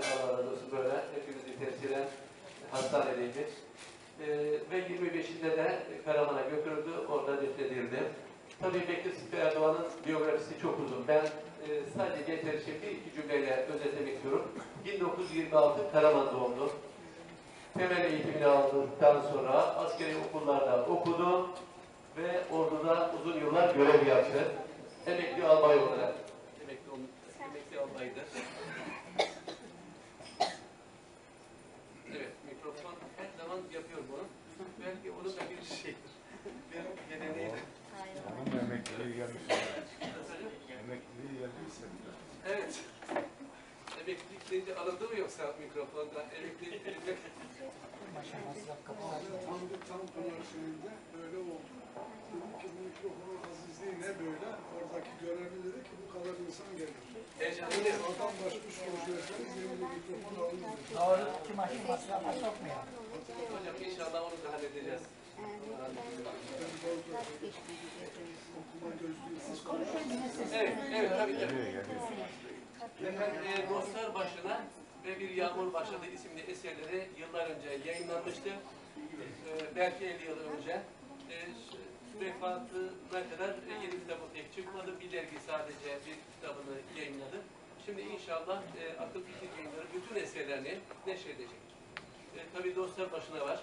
Allah razı olsun böyle hepimizi temsilen hastanedeydi. Ee, ve 25'inde de Karaman'a götürüldü, orada defnedildi. Tabii Bekir Sıtkı Erdoğan'ın biyografisi çok uzun. Ben e, sadece yeterli şekilde iki cümleyle özetlemek istiyorum. 1926 Karaman doğumlu. Temel eğitimini aldıktan sonra askeri okullarda okudu ve orduda uzun yıllar görev yaptı. Emekli albay olarak. Emekli, emekli albaydı. Evet, mikrofon her zaman yapıyor bunu. Belki onun da bir şeydir. Benim geleneğidir. Onun emekliliği gelmiş. Nasıl? Emekliliği geldiyse biraz. Evet. Alındı mı yoksa mikrofonda? Emeklilik deyince... Tam tam pınar şeyinde böyle oldu. Dedi ki bu mikrofonun azizliği ne böyle? Oradaki görevli dedi ki bu kadar insan gelir. Heyecanlıyım. Adam başmış konuşuyorsanız yeni bir mikrofon alın. Doğru ki maşın masrafa sokmuyor. Hocam inşallah onu da halledeceğiz. Evet, evet tabii tabii. Efendim, e, Dostlar Başına ve Bir Yağmur Başladı isimli eserleri yıllar önce yayınlanmıştı. E, belki 50 yıl önce. E, şu- vefatına kadar yeni kitabı pek çıkmadı. Bir dergi sadece bir kitabını yayınladı. Şimdi inşallah e, Akıl Fikir Yayınları bütün eserlerini neşredecek. E, tabii Dostlar Başına var.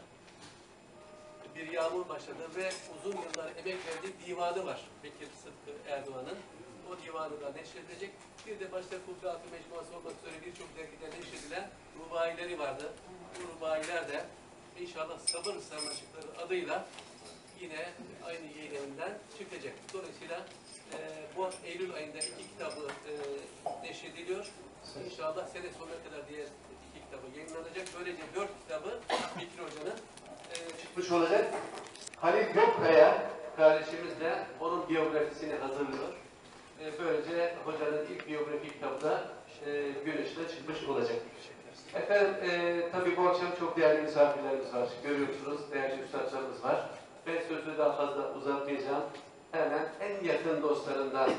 Bir Yağmur Başladı ve uzun yıllar emek verdiği divanı var. Bekir Sıtkı Erdoğan'ın. O divanı da neşredilecek. Bir de başta Kulkatı Mecmuası olmak üzere birçok dergide neşredilen rubaileri vardı. Bu rubailer de inşallah sabır sarmaşıkları adıyla yine aynı yayın evinden çıkacak. Dolayısıyla e, bu Eylül ayında iki kitabı e, neşrediliyor. İnşallah sene sonuna kadar diğer iki kitabı yayınlanacak. Böylece dört kitabı Bekir Hoca'nın e, çıkmış olacak. Halil Gökkaya kardeşimiz de onun biyografisini hazırlıyor. E, böylece hocanın ilk biyografi kitabı da e, gün çıkmış olacak. Efendim, e, tabii bu akşam çok değerli misafirlerimiz var. Görüyorsunuz, değerli üstadlarımız var. Ben sözü daha fazla uzatmayacağım. Hemen en yakın dostlarından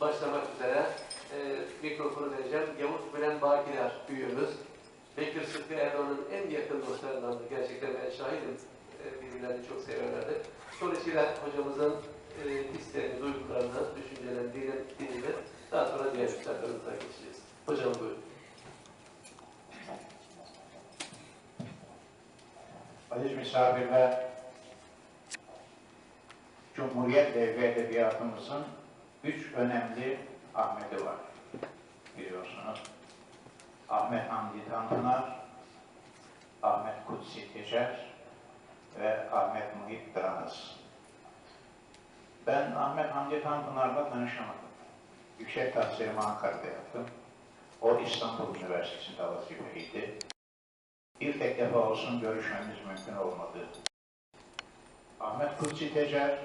başlamak üzere e, mikrofonu vereceğim. Yavuz Bülent Bakiler büyüğümüz. Bekir Sıtkı Erdoğan'ın en yakın dostlarındandır. Gerçekten ben şahidim. E, birbirlerini çok severlerdi. Dolayısıyla hocamızın e, hislerini, duygularını, düşüncelerini dile, dinle. Daha sonra diğer üstadlarımıza geçeceğiz. Hocam buyurun. Aziz misafirler, Cumhuriyet Devri Edebiyatımızın üç önemli Ahmet'i var biliyorsunuz. Ahmet Hamdi Tanpınar, Ahmet Kutsi Tecer ve Ahmet Muhit Dranız. Ben Ahmet Hamdi Tanpınar'la tanışamadım. Yüksek tahsilimi Ankara'da yaptım. O İstanbul Üniversitesi'nde vazifeliydi bir tek defa olsun görüşmemiz mümkün olmadı. Ahmet Kutsi Tecer,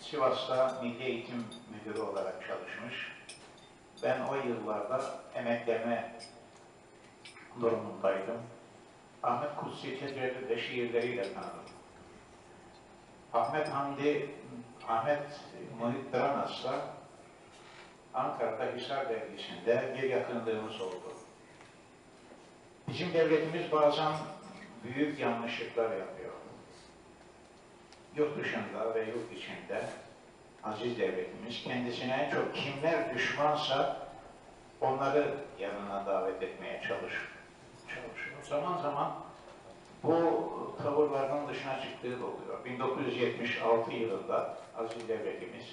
Sivas'ta Milli Eğitim Müdürü olarak çalışmış. Ben o yıllarda emekleme durumundaydım. Ahmet Kutsi Tecer'i de şiirleriyle tanıdım. Ahmet Hamdi, Ahmet Muhit Dranas'la Ankara'da Hisar Dergisi'nde bir yakınlığımız oldu. Bizim devletimiz bazen büyük yanlışlıklar yapıyor. Yurt dışında ve yurt içinde aziz devletimiz kendisine en çok kimler düşmansa onları yanına davet etmeye çalış, çalışıyor. Zaman zaman bu tavırlarının dışına çıktığı da oluyor. 1976 yılında aziz devletimiz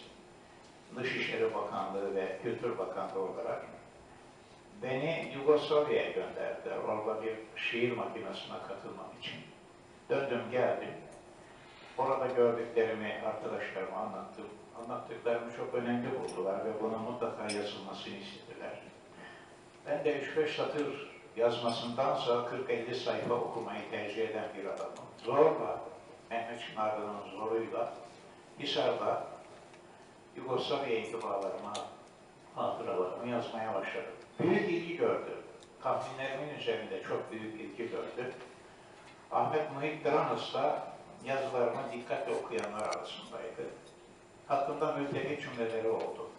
Dışişleri Bakanlığı ve Kültür Bakanlığı olarak Beni Yugoslavya'ya gönderdiler. Orada bir şiir makinesine katılmam için. Döndüm geldim. Orada gördüklerimi arkadaşlarıma anlattım. Anlattıklarımı çok önemli buldular ve bunun mutlaka yazılmasını istediler. Ben de 3-5 satır yazmasındansa 40-50 sayfa okumayı tercih eden bir adamım. Zorla, Mehmet Çınarlı'nın zoruyla Hisar'da Yugoslavya intibalarıma, hatıralarımı yazmaya başladım. Büyük ilgi gördü. Tahminlerimin üzerinde çok büyük ilgi gördü. Ahmet Muhit Dranus'la yazılarımı dikkatle okuyanlar arasındaydı. Hakkında mülteci cümleleri oldu.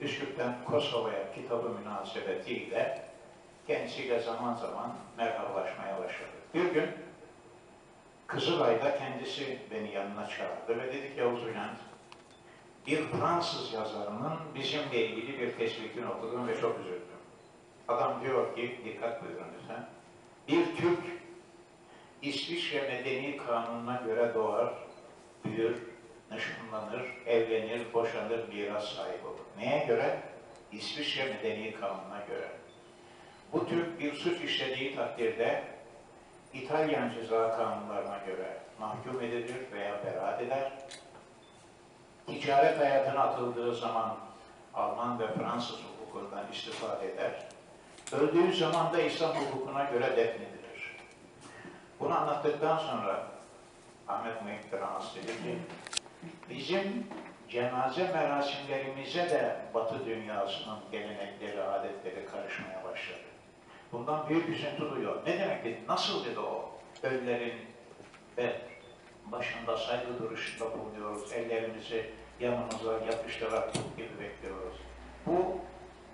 Üsküp'ten Kosova'ya kitabı münasebetiyle kendisiyle zaman zaman merhabalaşmaya başladık. Bir gün Kızılay'da kendisi beni yanına çağırdı ve dedi ki Yavuz Bülent, bir Fransız yazarının bizimle ilgili bir tespitini okudum ve çok üzüldüm. Adam diyor ki, dikkat buyurun lütfen, bir Türk İsviçre Medeni Kanunu'na göre doğar, büyür, nişanlanır, evlenir, boşanır, miras sahibi olur. Neye göre? İsviçre Medeni Kanunu'na göre. Bu Türk bir suç işlediği takdirde İtalyan ceza kanunlarına göre mahkum edilir veya beraat eder. Ticaret hayatına atıldığı zaman Alman ve Fransız hukukundan istifade eder. Öldüğü zaman da İslam hukukuna göre defnedilir. Bunu anlattıktan sonra Ahmet Muhit Kıranas dedi ki, bizim cenaze merasimlerimize de Batı dünyasının gelenekleri, adetleri karışmaya başladı. Bundan büyük üzüntü duyuyor. Ne demek dedi? Nasıl dedi o? Ölülerin ve başında saygı duruşunda bulunuyoruz. Ellerimizi yanımıza yapıştırarak gibi bekliyoruz. Bu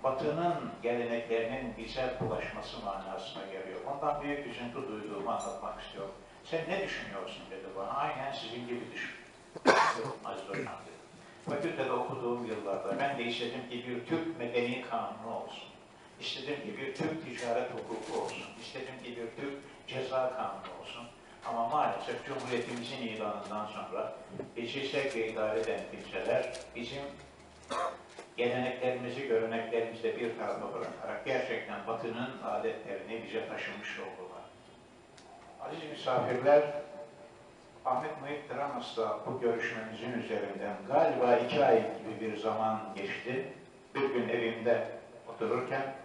Batı'nın geleneklerinin bize bulaşması manasına geliyor. Ondan büyük üzüntü duyduğumu anlatmak istiyorum. Sen ne düşünüyorsun dedi bana. Aynen sizin gibi düşünüyorum. Fakültede okuduğum yıllarda ben de istedim ki bir Türk medeni kanunu olsun. İstedim ki bir Türk ticaret hukuku olsun. İstedim ki bir Türk ceza kanunu olsun. Ama maalesef Cumhuriyetimizin ilanından sonra ve idare eden kimseler bizim geleneklerimizi, göreneklerimizi bir tarafa bırakarak gerçekten Batı'nın adetlerini bize taşımış oldular. Aziz misafirler, Ahmet Muhit Dramas'la bu görüşmemizin üzerinden galiba iki ay gibi bir zaman geçti. Bir gün evimde otururken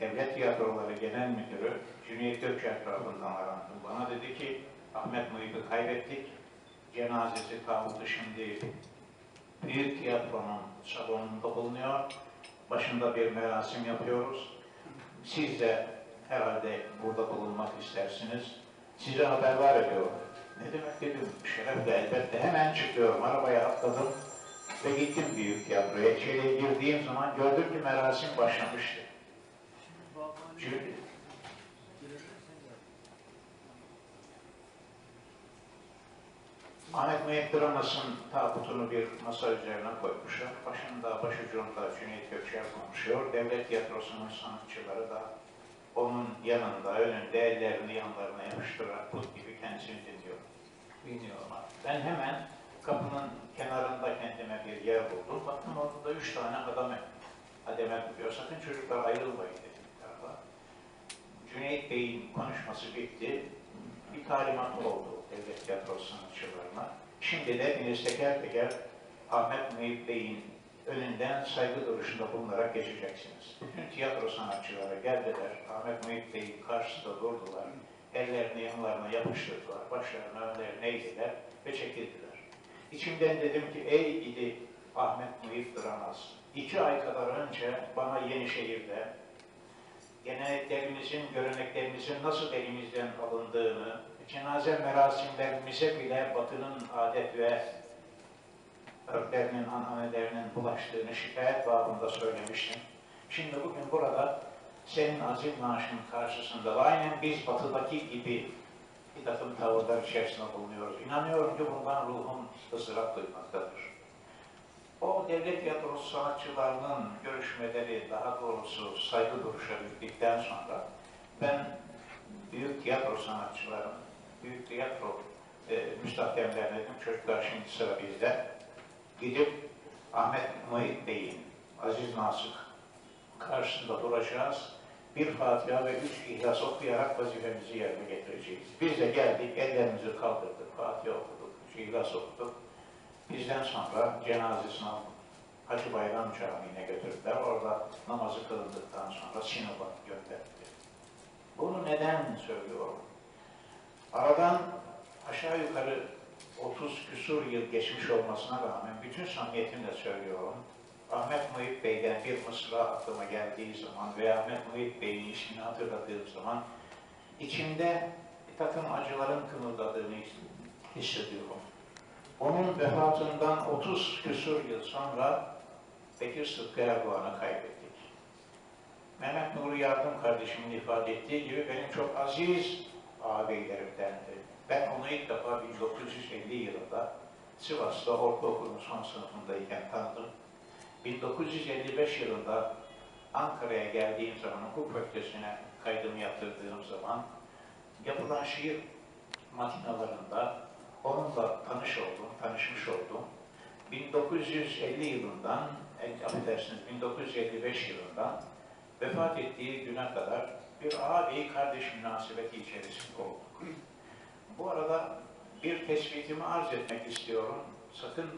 Devlet Tiyatroları Genel Müdürü Cüneyt Gökçer tarafından arandı. Bana dedi ki Ahmet Muhit'i kaybettik. Cenazesi tabutu şimdi Büyük Tiyatro'nun salonunda bulunuyor. Başında bir merasim yapıyoruz. Siz de herhalde burada bulunmak istersiniz. Size haberler ediyorum. Ne demek dedim, şerefle elbette. Hemen çıkıyorum, arabaya atladım ve gittim Büyük Tiyatro'ya. İçeriye girdiğim zaman gördüm ki merasim başlamıştı. Çünkü Ahmet Muhit Dramas'ın tabutunu bir masa üzerine koymuşlar. Başında, başucunda Cüneyt Gökçer konuşuyor. Devlet tiyatrosunun sanatçıları da onun yanında, önünde ellerini yanlarına yapıştırarak put gibi kendisini dinliyor. Dinliyorlar. Ben hemen kapının kenarında kendime bir yer buldum. Baktım orada üç tane adam ademe duruyor. Sakın çocuklar ayrılmayın tarafa. Bey'in konuşması bitti. Bir talimat oldu devlet tiyatrosu sanatçılarına. Şimdi de hepiniz teker teker Ahmet Muhit Bey'in önünden saygı duruşunda bulunarak geçeceksiniz. Bütün tiyatro sanatçıları geldiler, Ahmet Muhit Bey'in karşısında durdular, ellerini yanlarına yapıştırdılar, başlarını önlerine eğdiler ve çekildiler. İçimden dedim ki, ey gidi Ahmet Muhit Dranas, iki ay kadar önce bana Yenişehir'de geleneklerimizin, göreneklerimizin nasıl elimizden alındığını, cenaze merasimlerimize bile Batı'nın adet ve örflerinin, ananelerinin bulaştığını şikayet babında söylemiştim. Şimdi bugün burada senin azim naaşının karşısında da aynen biz Batı'daki gibi bir takım tavırlar içerisinde bulunuyoruz. İnanıyorum ki bundan ruhum ızdırap duymaktadır. O devlet tiyatrosu sanatçılarının görüşmeleri, daha doğrusu saygı duruşları bittikten sonra ben büyük tiyatro sanatçıların, büyük tiyatro e, müstahdemlerine dedim, çocuklar şimdi sıra bizde. Gidip Ahmet Muhit Bey'in, Aziz Nasık karşısında duracağız. Bir Fatiha ve üç İhlas okuyarak vazifemizi yerine getireceğiz. Biz de geldik, ellerimizi kaldırdık, Fatiha okuduk, üç İhlas okuduk. Bizden sonra cenazesini aldık. Hacı Bayram Camii'ne götürdüler. Orada namazı kılındıktan sonra Sinop'a gönderdiler. Bunu neden söylüyorum? Aradan aşağı yukarı 30 küsur yıl geçmiş olmasına rağmen bütün samimiyetimle söylüyorum. Ahmet Muhit Bey'den bir mısra aklıma geldiği zaman veya Ahmet Muhit Bey'in ismini hatırladığım zaman içimde bir takım acıların kımıldadığını hissediyorum. Onun vefatından 30 küsur yıl sonra Bekir Sıtkı Erdoğan'ı kaybettik. Mehmet Nuri Yardım kardeşimin ifade ettiği gibi benim çok aziz ağabeylerimdendi. Ben onu ilk defa 1950 yılında Sivas'ta ortaokulun son sınıfındayken tanıdım. 1955 yılında Ankara'ya geldiğim zaman, hukuk fakültesine kaydımı yaptırdığım zaman yapılan şiir makinalarında onunla tanış oldum, tanışmış oldum. 1950 yılından, affedersiniz 1955 yılından vefat ettiği güne kadar bir ağabey kardeş münasebeti içerisinde olduk. Bu arada bir tespitimi arz etmek istiyorum. Sakın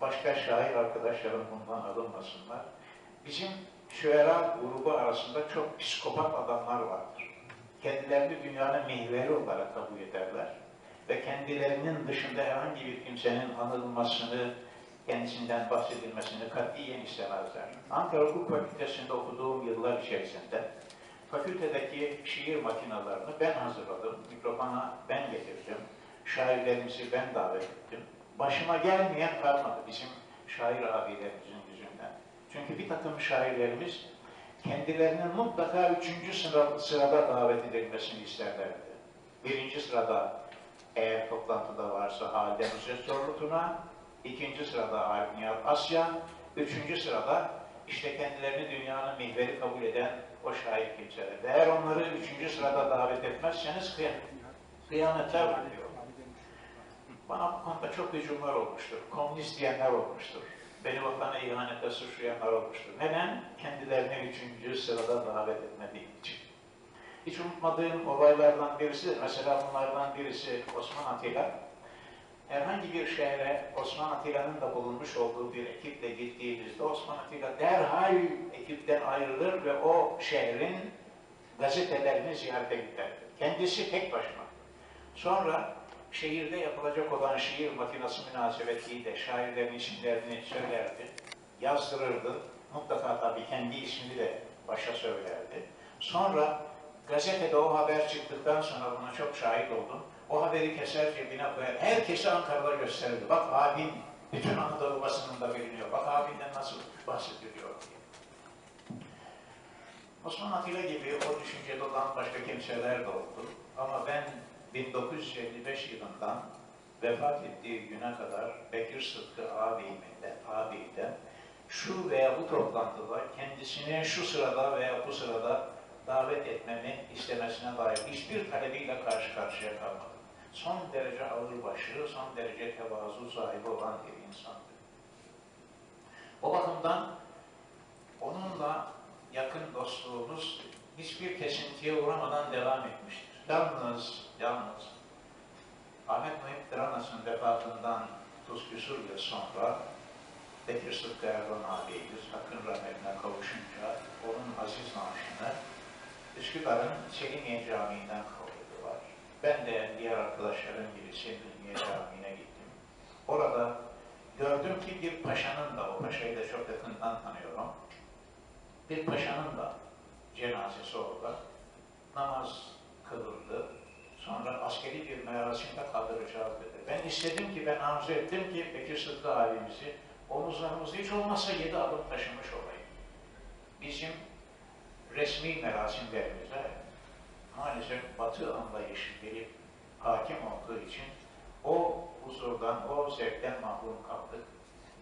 başka şair arkadaşlarım bundan alınmasınlar. Bizim şuera grubu arasında çok psikopat adamlar vardır. Kendilerini dünyanın mihveri olarak kabul ederler ve kendilerinin dışında herhangi bir kimsenin anılmasını, kendisinden bahsedilmesini katiyen istemezler. Ankara Hukuk Fakültesi'nde okuduğum yıllar içerisinde fakültedeki şiir makinalarını ben hazırladım, mikrofona ben getirdim, şairlerimizi ben davet ettim. Başıma gelmeyen kalmadı bizim şair abilerimizin yüzünden. Çünkü bir takım şairlerimiz kendilerinin mutlaka üçüncü sıra, sırada davet edilmesini isterlerdi. Birinci sırada eğer toplantıda varsa Nusret Zorlutu'na, ikinci sırada Arif Nihat Asya, üçüncü sırada işte kendilerini dünyanın mihveri kabul eden o şair kimseler. Eğer onları üçüncü sırada davet etmezseniz kıyam, kıyametler var diyor. Bana bu konuda çok hücumlar olmuştur. Komünist diyenler olmuştur. Beni vatana ihanete suçlayanlar olmuştur. Neden? Kendilerini üçüncü sırada davet etmediği için. Hiç unutmadığım olaylardan birisi, mesela bunlardan birisi Osman Atilla. Herhangi bir şehre Osman Atilla'nın da bulunmuş olduğu bir ekiple gittiğimizde Osman Atilla derhal ekipten ayrılır ve o şehrin gazetelerini ziyarete giderdi. Kendisi tek başına. Sonra şehirde yapılacak olan şiir makinası münasebetiyle şairlerin isimlerini söylerdi, yazdırırdı. Mutlaka tabii kendi ismini de başa söylerdi. Sonra gazetede o haber çıktıktan sonra buna çok şahit oldum. O haberi keser cebine koyar. Herkese Ankara'da gösterirdi. Bak abin bütün Anadolu basınında biliniyor. Bak abinden nasıl bahsediliyor diye. Osman Atilla gibi o düşüncede olan başka kimseler de oldu. Ama ben 1955 yılından vefat ettiği güne kadar Bekir Sıtkı ağabeyimden, ağabeyden şu veya bu toplantıda kendisini şu sırada veya bu sırada davet etmemi istemesine dair hiçbir talebiyle karşı karşıya kalmadım. Son derece ağırbaşı, son derece tevazu sahibi olan bir insandı. O bakımdan onunla yakın dostluğumuz hiçbir kesintiye uğramadan devam etmiştir. Yalnız, yalnız Ahmet Muhit Dranas'ın vefatından 30 küsur yıl sonra Bekir Sıtkı Erdoğan ağabeyimiz Hakkın rahmetine kavuşunca onun aziz naaşını Üsküdar'ın Selimiye Camii'nden kaldırdılar. Ben de diğer arkadaşlarım gibi Selimiye Camii'ne gittim. Orada gördüm ki bir paşanın da, o paşayı da çok yakından tanıyorum, bir paşanın da cenazesi orada namaz kılındı. Sonra askeri bir merasimde kaldıracağız dedi. Ben istedim ki, ben arzu ettim ki Bekir Sıtkı abimizi omuzlarımızda hiç olmazsa yedi adım taşımış olayım. Bizim resmi merasimlerimize maalesef batı anlayışı gelip hakim olduğu için o huzurdan, o zevkten mahrum kaldık.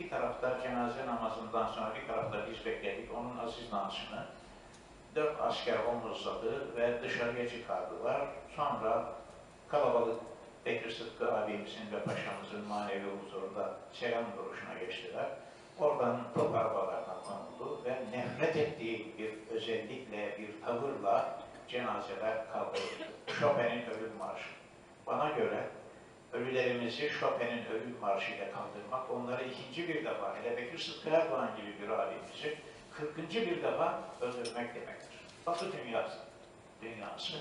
Bir tarafta cenaze namazından sonra bir tarafta biz bekledik onun aziz naşını. Dört asker omuzladı ve dışarıya çıkardılar. Sonra kalabalık Bekir Sıtkı abimizin ve paşamızın manevi huzurunda selam duruşuna geçtiler. Oradan top arabalarına konuldu ve nefret ettiği bir özellikle, bir tavırla cenazeler kaldırıldı. Chopin'in ölüm marşı. Bana göre ölülerimizi Chopin'in ölüm marşı ile kaldırmak, onları ikinci bir defa, hele Bekir Sıtkı Erdoğan gibi bir abimizi 40. bir defa öldürmek demektir. Batı dünyası, dünyası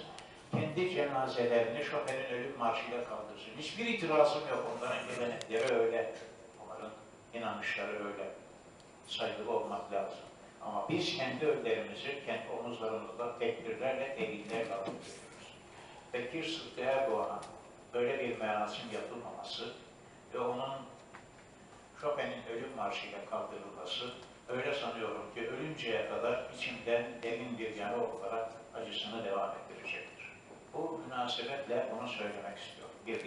kendi cenazelerini Chopin'in ölüm marşıyla kaldırsın. Hiçbir itirazım yok onların gelenekleri öyle. İnanışları öyle. Saygılı olmak lazım. Ama biz kendi ölülerimizi kendi omuzlarımızda tekbirlerle, delillerle alıp götürüyoruz. Bekir Sıtkı Erdoğan'a böyle bir merasim yapılmaması ve onun Chopin'in ölüm marşıyla kaldırılması öyle sanıyorum ki ölünceye kadar içimden derin bir yara olarak acısını devam ettirecektir. Bu münasebetle bunu söylemek istiyorum. Bir